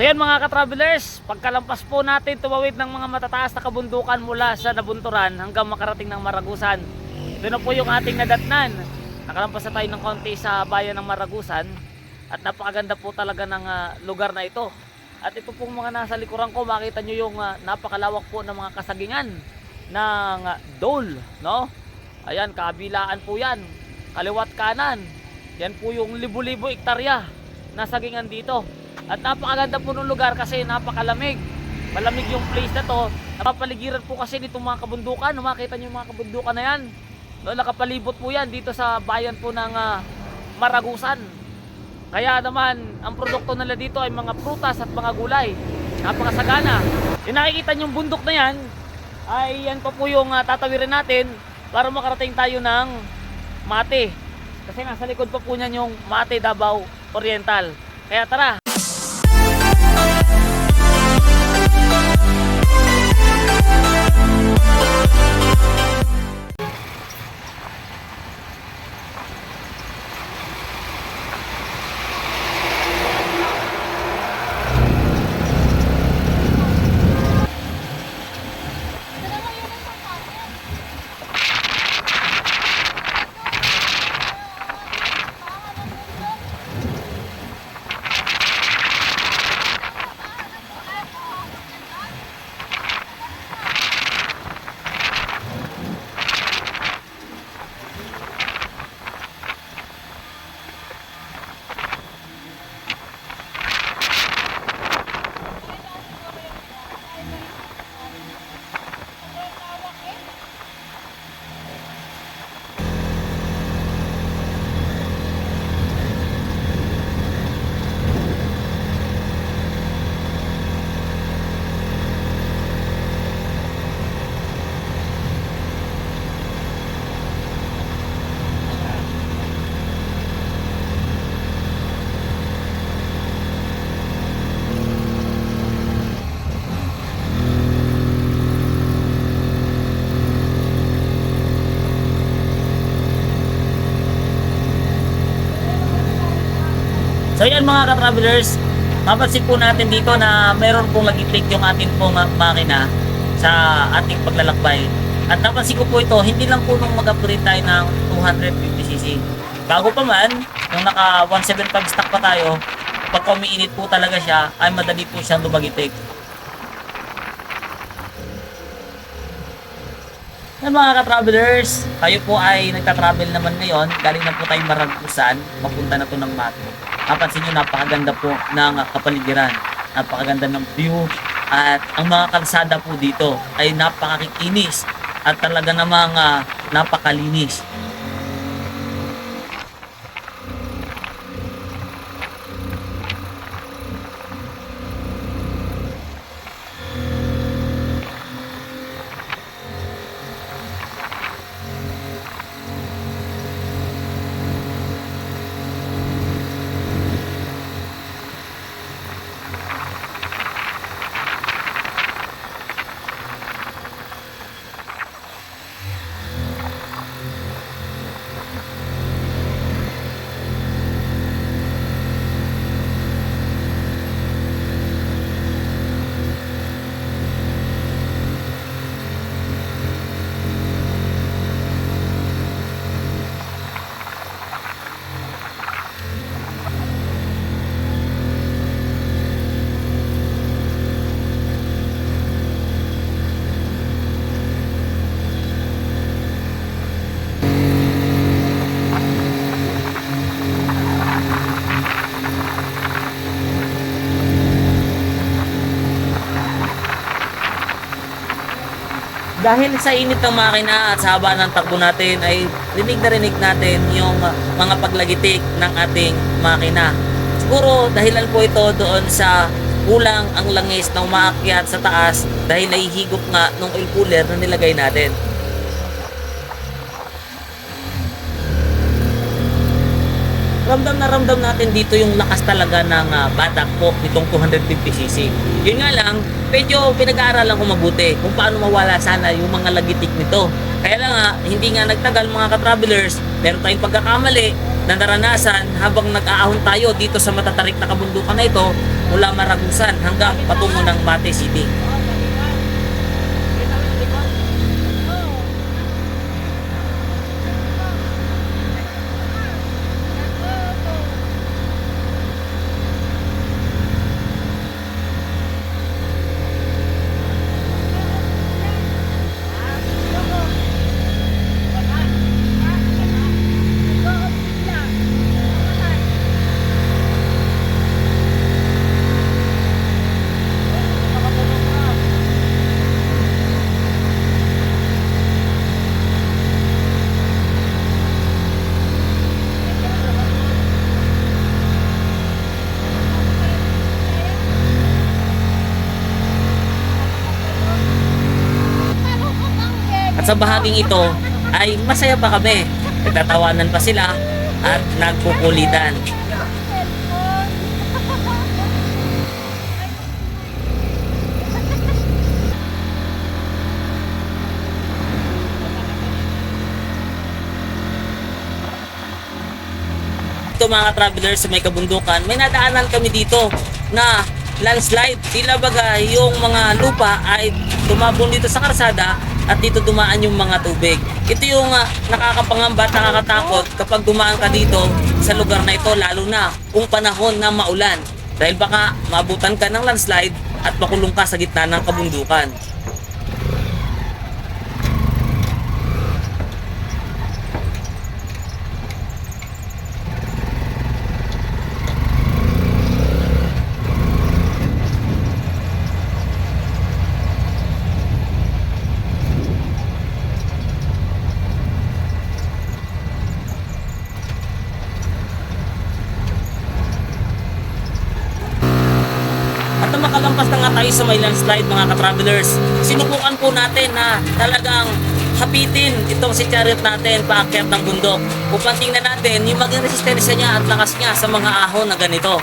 So yan mga ka-travelers, pagkalampas po natin tumawid ng mga matataas na kabundukan mula sa Nabunturan hanggang makarating ng Maragusan. Ito na po yung ating nadatnan. Nakalampas na tayo ng konti sa bayan ng Maragusan at napakaganda po talaga ng ah, lugar na ito. At ito pong mga nasa likuran ko, makita nyo yung ah, napakalawak po ng mga kasagingan ng ah, dole, no? Ayan, kabilaan po yan. Kaliwat kanan. Yan po yung libo-libo ektarya na sagingan dito. At napakaganda po ng lugar kasi napakalamig. Malamig yung place na to. Napapaligiran po kasi nitong mga kabundukan. Makita nyo yung mga kabundukan na yan. No, nakapalibot po yan dito sa bayan po ng ah, Maragusan. Kaya naman, ang produkto nila dito ay mga prutas at mga gulay. Napakasagana. Yung nakikita yung bundok na yan, ay yan pa po yung ah, tatawirin natin para makarating tayo ng Mate. Kasi nasa likod pa po niyan yung Mate Davao Oriental. Kaya tara, So yan mga ka-travelers, mapansin po natin dito na meron pong nag-click yung ating pong makina sa ating paglalakbay. At napansin ko po ito, hindi lang po nung mag-upgrade tayo ng 250cc. Bago pa man, nung naka 175 stock pa tayo, pag umiinit po talaga siya, ay madali po siyang lumagitik. Yan mga ka-travelers, tayo po ay nagta-travel naman ngayon. Galing na po tayong Maragusan, papunta na to ng Mate. Napansin nyo, napakaganda po ng kapaligiran. Napakaganda ng view. At ang mga kalsada po dito ay napakakikinis. At talaga namang ah, napakalinis. Dahil sa init ng makina at sa haba ng takbo natin ay rinig na rinig natin yung uh, mga paglagitik ng ating makina. Siguro dahilan po ito doon sa kulang ang langis na umaakyat sa taas dahil nahihigop nga nung oil cooler na nilagay natin. Ramdam na ramdam natin dito yung lakas talaga ng uh, batak po nitong 250cc. Yun nga lang, medyo pinag-aaralan ko mabuti kung paano mawala sana yung mga lagitik nito. Kaya lang nga, hindi nga nagtagal mga ka-travelers, meron tayong pagkakamali na naranasan habang nag-aahon tayo dito sa matatarik na kabundukan na ito mula Maragusan hanggang patungo ng Mate City. Sa bahaging ito ay masaya pa kami. Nagtatawanan pa sila at nagkukulitan. Ito mga travelers sa may kabundukan, may nadaanan kami dito na landslide. Tila baga yung mga lupa ay tumabon dito sa karsada at dito dumaan yung mga tubig. Ito yung ah, nakakapangamba at nakakatakot kapag dumaan ka dito sa lugar na ito lalo na kung panahon na maulan. Dahil baka mabutan ka ng landslide at makulong ka sa gitna ng kabundukan. At nang makalampas na nga tayo sa may landslide mga ka-travelers, sinubukan po natin na talagang hapitin itong si chariot natin paakyat ng bundok upang tingnan natin yung maging resistensya niya at lakas niya sa mga ahon na ganito.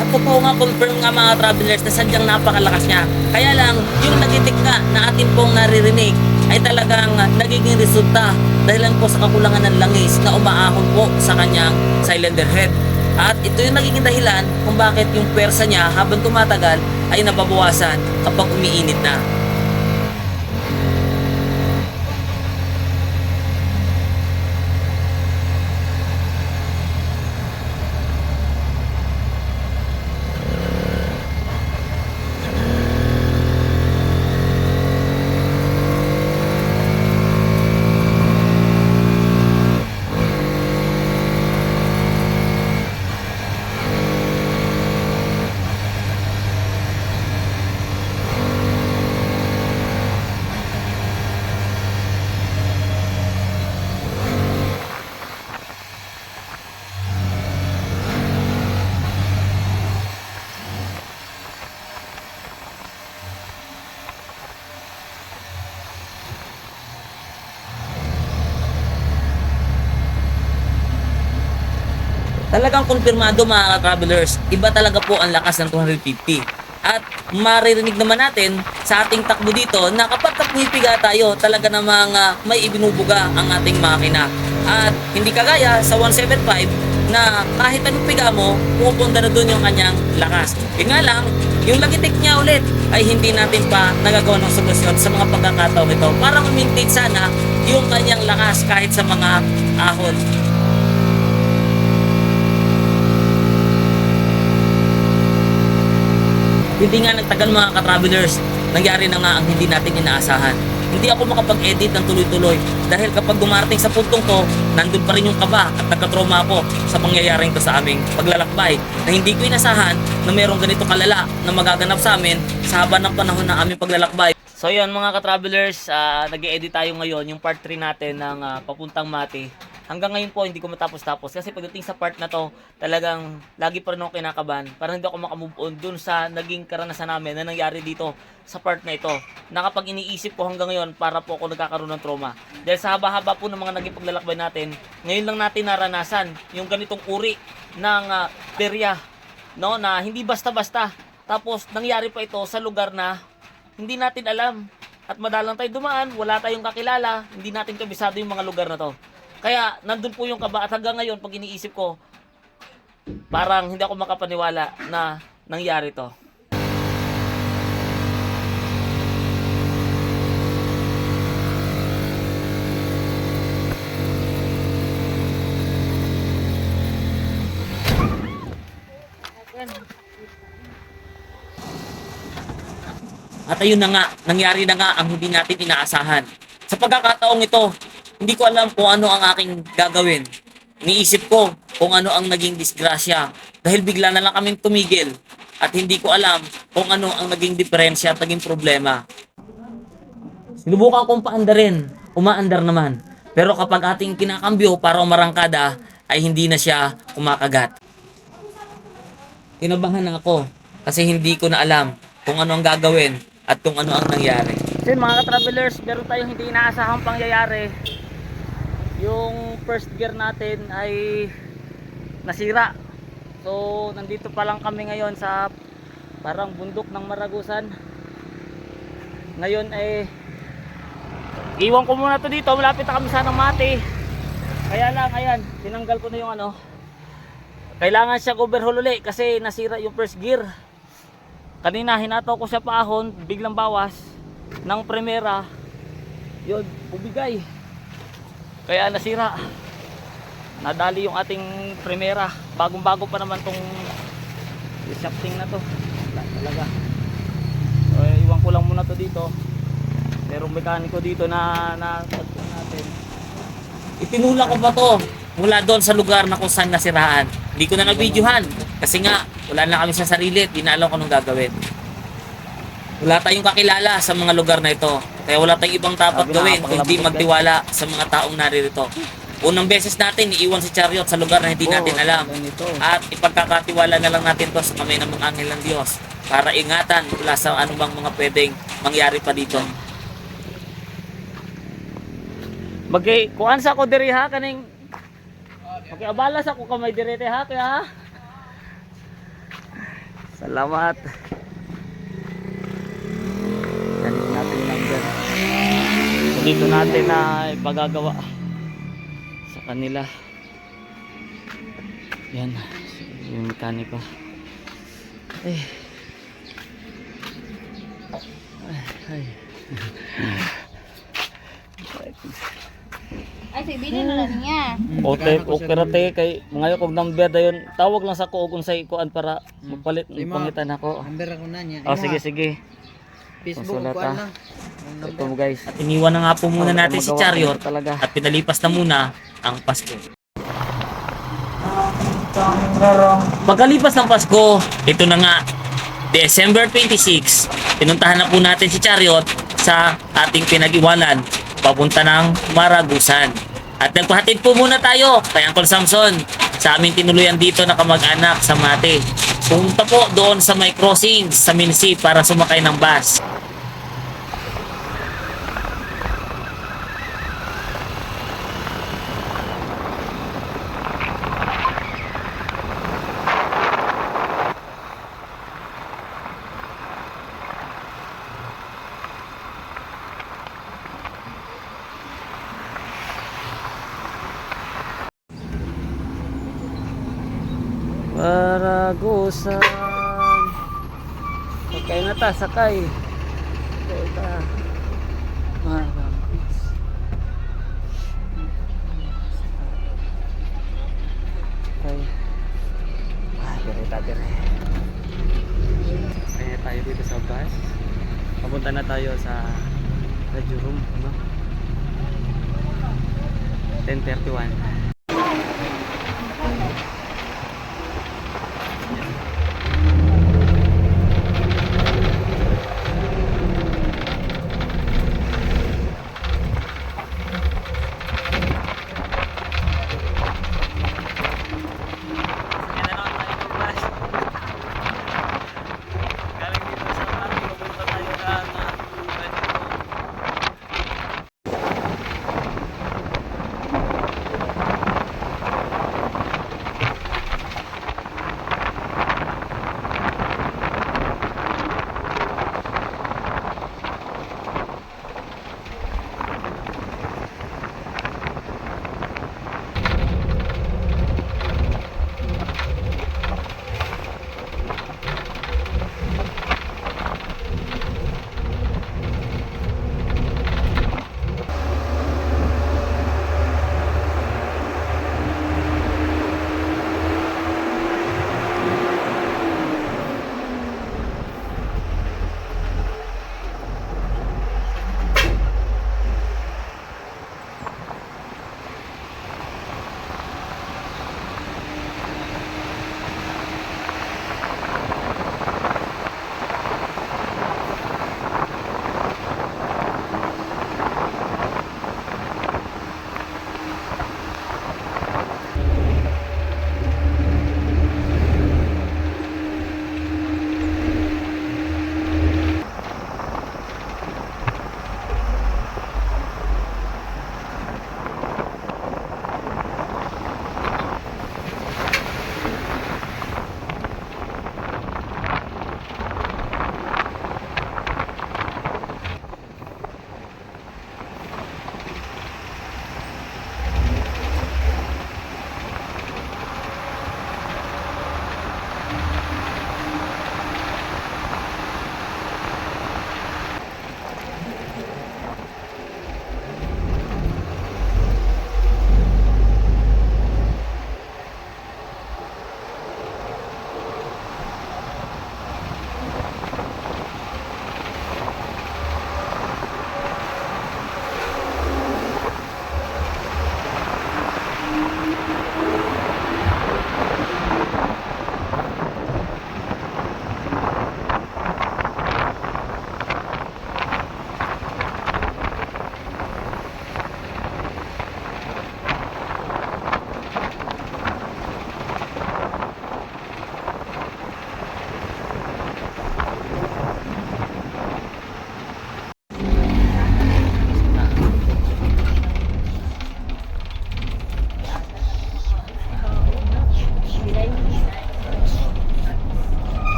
At totoo nga confirm nga mga travelers na sadyang napakalakas niya. Kaya lang, yung nagitik nga na atin pong naririnig ay talagang nagiging resulta dahil po sa kakulangan ng langis na umaahon po sa kanyang cylinder head. At ito yung nagiging dahilan kung bakit yung pwersa niya habang tumatagal ay nababawasan kapag umiinit na. Talagang kumpirmado mga travelers, iba talaga po ang lakas ng 250. At maririnig naman natin sa ating takbo dito na kapag pumipiga tayo, talaga namang ah, may ibinubuga ang ating makina. At hindi kagaya sa 175 na kahit anong piga mo, pupunta na doon yung kanyang lakas. Yun nga lang, yung lagitik niya ulit ay hindi natin pa nagagawa ng solusyon sa mga pagkakataon ito para ma-maintain sana yung kanyang lakas kahit sa mga ahon. Hindi nga nagtagal mga ka-travelers, nangyari na nga ang hindi natin inaasahan. Hindi ako makapag-edit ng tuloy-tuloy dahil kapag dumarating sa puntong to, nandun pa rin yung kaba at nagkatroma ako sa pangyayaring to sa aming paglalakbay na hindi ko inasahan na mayroong ganito kalala na magaganap sa amin sa haba ng panahon ng aming paglalakbay. So yun mga ka-travelers, uh, nag-edit tayo ngayon yung part 3 natin ng ah, papuntang Mati. Hanggang ngayon po hindi ko matapos-tapos kasi pagdating sa part na to, talagang lagi pa rin ako kinakabahan. Parang hindi ako makamove on dun sa naging karanasan namin na nangyari dito sa part na ito. Na kapag iniisip ko hanggang ngayon para po ako nagkakaroon ng trauma. Dahil sa haba-haba po ng mga naging paglalakbay natin, ngayon lang natin naranasan yung ganitong uri ng uh, perya no na hindi basta-basta. Tapos nangyari pa ito sa lugar na hindi natin alam. at madalang tayo dumaan, wala tayong kakilala, hindi natin kabisado yung mga lugar na to. Kaya nandun po yung kaba at hanggang ngayon pag iniisip ko, parang hindi ako makapaniwala na nangyari to. At ayun na nga, nangyari na nga ang hindi natin inaasahan. Sa pagkakataong ito, hindi ko alam kung ano ang aking gagawin. Niisip ko kung ano ang naging disgrasya dahil bigla na lang kaming tumigil at hindi ko alam kung ano ang naging diferensya at naging problema. Sinubukan kong paandarin, umaandar naman. Pero kapag ating kinakambyo para umarangkada, ay hindi na siya kumakagat. Kinabahan na ako kasi hindi ko na alam kung ano ang gagawin at kung ano ang nangyari. So mga ka-travelers, meron tayong hindi inaasahang pangyayari. Yung first gear natin ay nasira. So nandito pa lang kami ngayon sa parang bundok ng Maragusan. Ngayon ay iwan ko muna to dito, malapit na kami sa Mati. Kaya lang, ayan, tinanggal ko na yung ano. Kailangan siya overhaul uli kasi nasira yung first gear. Kanina hinato ko siya paahon, biglang bawas ng primera. Yun, bubigay. Kaya nasira. Nadali yung ating primera. Bagong-bago pa naman tong shafting na to. Talaga. So, eh, iwan ko lang muna to dito. Merong mekaniko dito na na natin. Itinula ko pa to mula doon sa lugar na kung saan nasiraan. Hindi ko na na-videohan kasi nga wala na kami sa sarili di na alam kung anong gagawin. Wala tayong kakilala sa mga lugar na ito. Kaya wala tayong ibang dapat Sabi gawin kundi magtiwala sa mga taong naririto. Unang beses natin iiwan si Chariot sa lugar na hindi natin alam. At ipagkakatiwala na lang natin to sa kamay ng mga anghel ng Diyos para ingatan mula sa anumang mga pwedeng mangyari pa dito. Magay, kuan sa ko diri ha kaning Okay, abala sa ko kamay direte ha kaya ha. Salamat. Yan natin lang dyan. So, dito natin na ipagagawa sa kanila. Yan. Yung mekaniko. Eh. Ay. Ay, sige, bilhin na lang niya. Okay, okay ra te kay mga kog number dayon. Tawag lang sa ko kung sa ikuan para magpalit Lima. pangitan ako. Number ako na niya. Oh, sige sige. Facebook Susulat, ko ah. Ito mo guys. At iniwan na nga po muna natin si Chariot talaga. at pinalipas na muna ang Pasko. Pagkalipas ng Pasko, ito na nga, December 26, pinuntahan na po natin si Chariot sa ating pinag-iwanan papunta ng Maragusan. At nagpahatid po muna tayo kay Uncle Samson sa aming tinuluyan dito na kamag-anak sa Mate. Punta po doon sa may crossing sa Minsi para sumakay ng bus. Maragusan. Sakay na ta. Sakay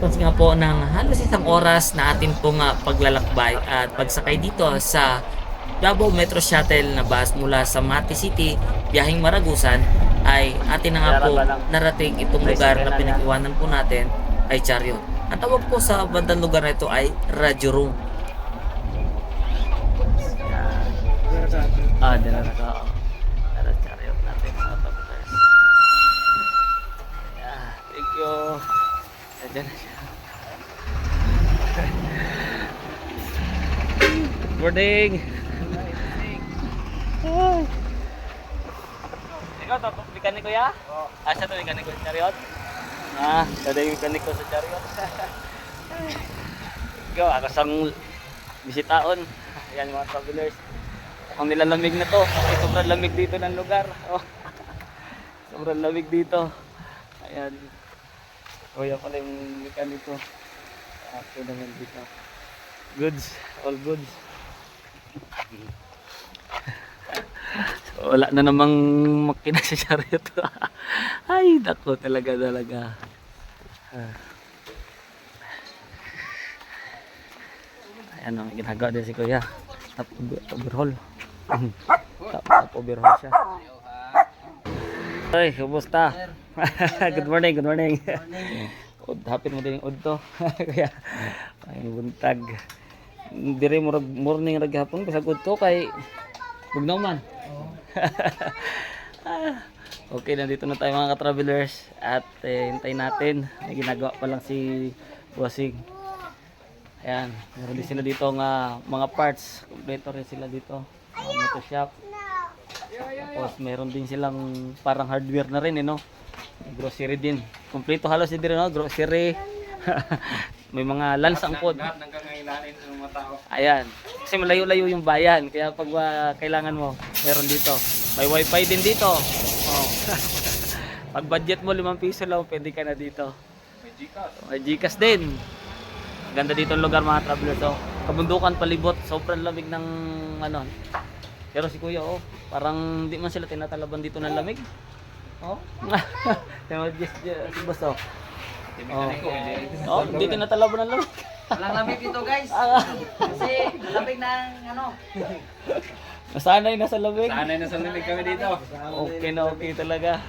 Makalipas nga po ng halos isang oras na atin pong ah, paglalakbay at pagsakay dito sa Davao Metro Shuttle na bus mula sa Mati City, biyaheng Maragusan, ay atin na nga po narating itong lugar na pinag-iwanan po natin ay Chariot. Ang tawag po sa bandang lugar na ito ay Radyo Room. Ah, dala na ka. Thank you. Nandiyan na siya. Morning. Ay. Ikaw, to, mekaniko ya? Oo. Ah, siya to, mekaniko sa chariot? Ah, siya na yung mekaniko sa chariot. Ikaw, ako sang bisitaon. Ayan mga travelers. Ang nilalamig na to. Ay, sobrang lamig dito ng lugar. Oh. Sobrang lamig dito. Ayan. Kuya pala yung mekaniko. Ako naman dito. Goods. All goods. Wala na namang makina sa chariot. Ay, dako talaga talaga. Ah. Ayan o, ginagawa din si Kuya. Over- overhaul. top, top overhaul siya. Ay, kumusta? good morning, good morning. Ud, hapit mo din yung ud to. Kaya, ay buntag. Dire mo morning rag hapon bisag ud to kay bugnaw man. Okay, nandito na tayo mga ka-travelers at eh, hintayin natin. May ginagawa pa lang si Bossing. Ayan, meron din sila dito nga mga parts. Kompleto rin sila dito. Mga motor shop. Tapos meron din silang parang hardware na rin, eh, no? Grocery din. Kompleto halos din no? Grocery. May mga lans ang pod. Ayan. Kasi malayo-layo yung bayan. Kaya pag ah, kailangan mo, meron dito. May wifi din dito. Oh. pag budget mo 5 piso lang, pwede ka na dito. May Gcash. May Gcash din. Ganda dito ang lugar mga travelers. Oh. Kabundukan palibot. Sobrang lamig ng ano. Pero si Kuya, oh, parang di man sila tinatalaban dito ng lamig. Oh. Just, just, si Boss, oh. Oh, oh di tinatalaban ng lamig. Walang lamig dito guys. Ah, Kasi lamig ng ano. Nasanay na sa lamig. Sanay na sa limig kami dito. Okay na okay talaga.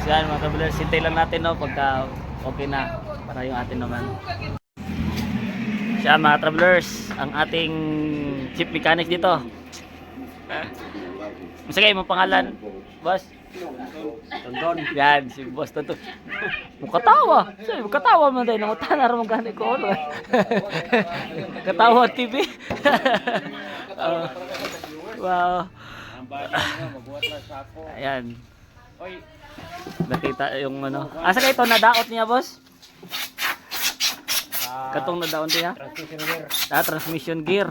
So yan mga travelers, hintay lang natin no pagka okay na para yung atin naman. Siya mga travelers, ang ating chief mechanic dito. Sige, mo pangalan, boss? Tondon. Yan, si boss Tonton. Mukatawa. Siya, mukatawa man tayo. Nangutan na rin gani ko. Ano. Katawa TV. Oh. wow. Ayan. Nakita yung ano. Asa kayo ito nadaot niya, boss? Katong nadaon niya? Ah, transmission gear.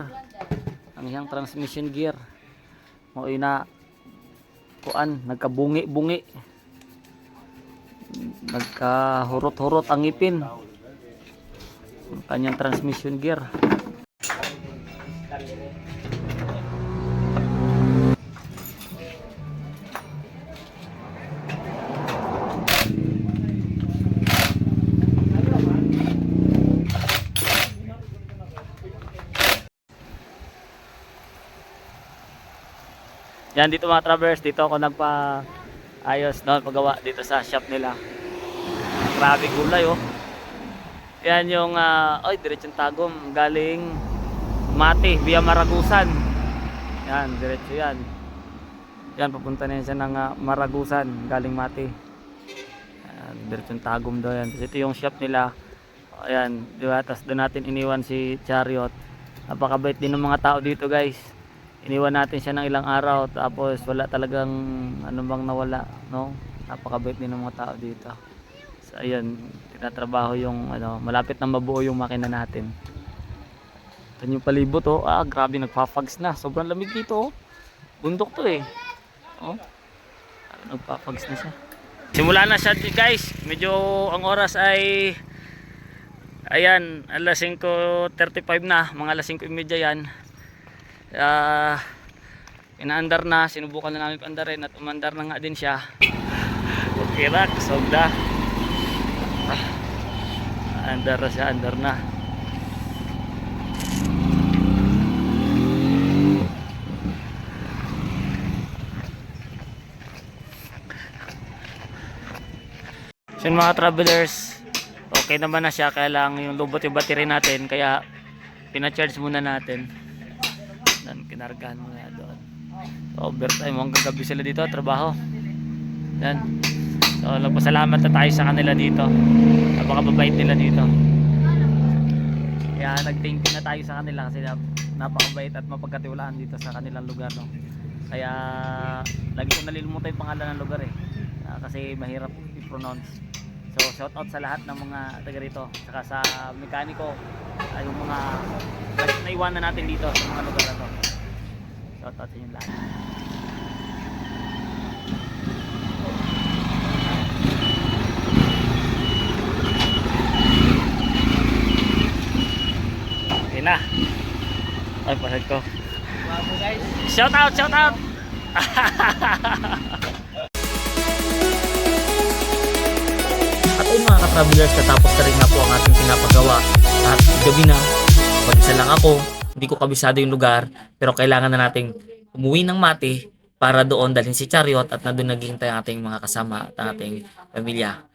Ang iyang transmission gear. Mo ina kuan nagkabungi-bungi. Nagkahurot-hurot ang ngipin. Ang kanyang transmission gear. Yan dito mga travelers, dito ako nagpa ayos no, paggawa dito sa shop nila. Grabe gulay oh. Yan yung uh, oy diretsong tagom galing Mati via Maragusan. Yan, diretso yan. Yan papunta na siya ng ah, Maragusan galing Mati. Yan, diretsong tagom daw yan. Tapos ito yung shop nila. Ayan, di ba? Tapos doon natin iniwan si Chariot. Napakabait din ng mga tao dito guys iniwan natin siya ng ilang araw tapos wala talagang ano bang nawala no? Napakabait din ng mga tao dito. So ayun tinatrabaho yung ano malapit na mabuo yung makina natin. Ito yung palibot oh. Ah grabe nagpapags na. Sobrang lamig dito oh. Bundok to eh. Oh. Ah, nagpapags na siya. Simula na siya guys. Medyo ang oras ay ayan alas 5.35 na. Mga alas 5.30 yan uh, inaandar na sinubukan na namin pandarin at umandar na nga din siya okay ra kasogda Under na siya, under na. So mga travelers, okay naman na siya. Kaya lang yung lubot yung battery natin. Kaya pina-charge muna natin. Dan kinargahan muna doon. So, overtime hanggang gabi sila dito, trabaho. Yan. So, nagpasalamat na tayo sa kanila dito. Napakababait nila dito. Kaya nag-thank you na tayo sa kanila kasi nap- napakabait at mapagkatiwalaan dito sa kanilang lugar. No? Kaya lagi ko nalilimutan yung pangalan ng lugar eh. Ah, kasi mahirap i-pronounce. So shout out sa lahat ng mga taga rito. Saka sa mekaniko ay yung mga na- naiwanan natin dito sa mga lugar na to. Shout out sa inyo lahat. Okay na. Ay, pasad ko. Shout out, shout out. At ayun mga ka-travelers, katapos na rin nga po ang ating pinapagawa. At gabi na, mag-isa lang ako. Hindi ko kabisado yung lugar, pero kailangan na nating umuwi ng mati para doon dalhin si Chariot at na doon naghihintay ating mga kasama at ating pamilya.